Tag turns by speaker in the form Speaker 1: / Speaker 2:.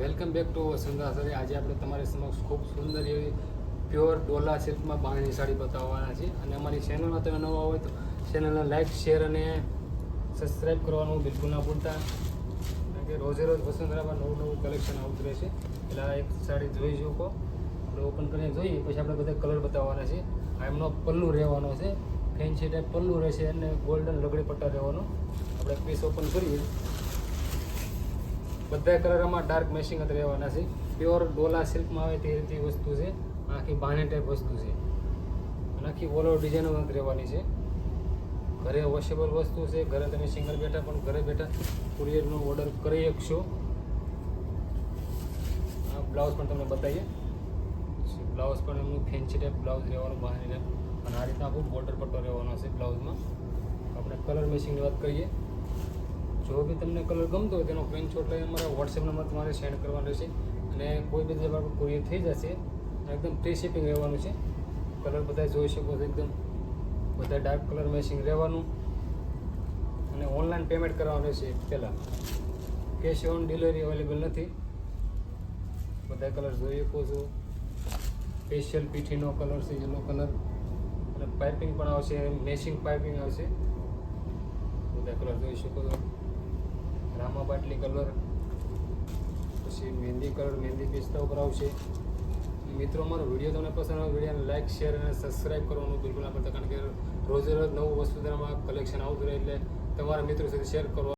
Speaker 1: Welcome back to Vasanta sir આજે આપણે તમારી સમક્ષ ખૂબ સુંદર એવી પ્યોર ડોલા સિલ્કમાં બાંધણી સાડી બતાવવાના છે અને અમારી ચેનલમાં તમે નવા હોય તો ચેનલને લાઇક શેર અને સબસ્ક્રાઈબ કરવાનું બિલકુલ ના ભૂલતા. કારણ કે રોજે રોજ વસંતરામાં નવું નવું કલેક્શન આવતું રહેશે એટલે આ એક સાડી જોઈ શકો. આપણે ઓપન કરીને જોઈએ. પછી આપણે બધા કલર બતાવવાના છે. આ એમનો પલ્લું રહેવાનો છે. ફેન્સી ટાઈપ પલ્લું રહેશે અને ગોલ્ડન લગડી પટ્ટા રહેવાનો. આપણે પીસ ઓપન કરીએ. બધા કલરમાં ડાર્ક મેશિંગ જ રહેવાના છે. પ્યોર ડોલા સિલ્કમાં આવે તે રીતની વસ્તુ છે. આખી બાને ટાઈપ વસ્તુ છે. અને આખી ઓલ ઓવર ડિઝાઇનો રહેવાની છે. ઘરે વોશેબલ વસ્તુ છે. ઘરે તમે સિંગલ બેઠા પણ ઘરે બેઠા કુરિયરનો ઓર્ડર કરી શકશો. આ બ્લાઉઝ પણ તમને બતાવીએ. બ્લાઉઝ પણ એમનું ફેન્સી ટાઈપ બ્લાઉઝ રહેવાનું બહાર અને આ રીતના આખું બોર્ડર પટ્ટો રહેવાનો છે બ્લાઉઝમાં આપણે કલર મેચિંગની વાત કરીએ. જો બી તમને કલર ગમતો હોય, તેનો સ્ક્રીનશોટ લઈને અમારા વોટ્સએપ નંબર તમારે સેન્ડ કરવાનો રહેશે અને કોઈ બી જગ્યા પર કુરિયર થઈ જશે એકદમ ફ્રી શિપિંગ રહેવાનું છે. કલર બધા જોઈ શકો છો એકદમ. બધા ડાર્ક કલર મેચિંગ રહેવાનું. અને ઓનલાઈન પેમેન્ટ કરવાનું રહેશે પહેલાં. કેશ ઓન ડિલિવરી અવેલેબલ નથી. બધા કલર જોઈ શકો છો. સ્પેશિયલ પીઠીનો કલર છે, યલો કલર. અને પાઇપિંગ પણ આવશે મેચિંગ પાઇપિંગ આવશે. બધા કલર જોઈ શકો છો. રામા બાટલી કલર, પછી મહેંદી કલર, મહેંદી પિસ્તા ઉપર આવશે. મિત્રો મારો વીડિયો તમને પસંદ આવે વિડીયોને લાઇક શેર અને સબસ્ક્રાઇબ કરવાનું બિલકુલ ના પડતા કારણ કે રોજે રોજ નવું વસ્તુ કલેક્શન આવતું રહે એટલે તમારા મિત્રો સાથે શેર કરવા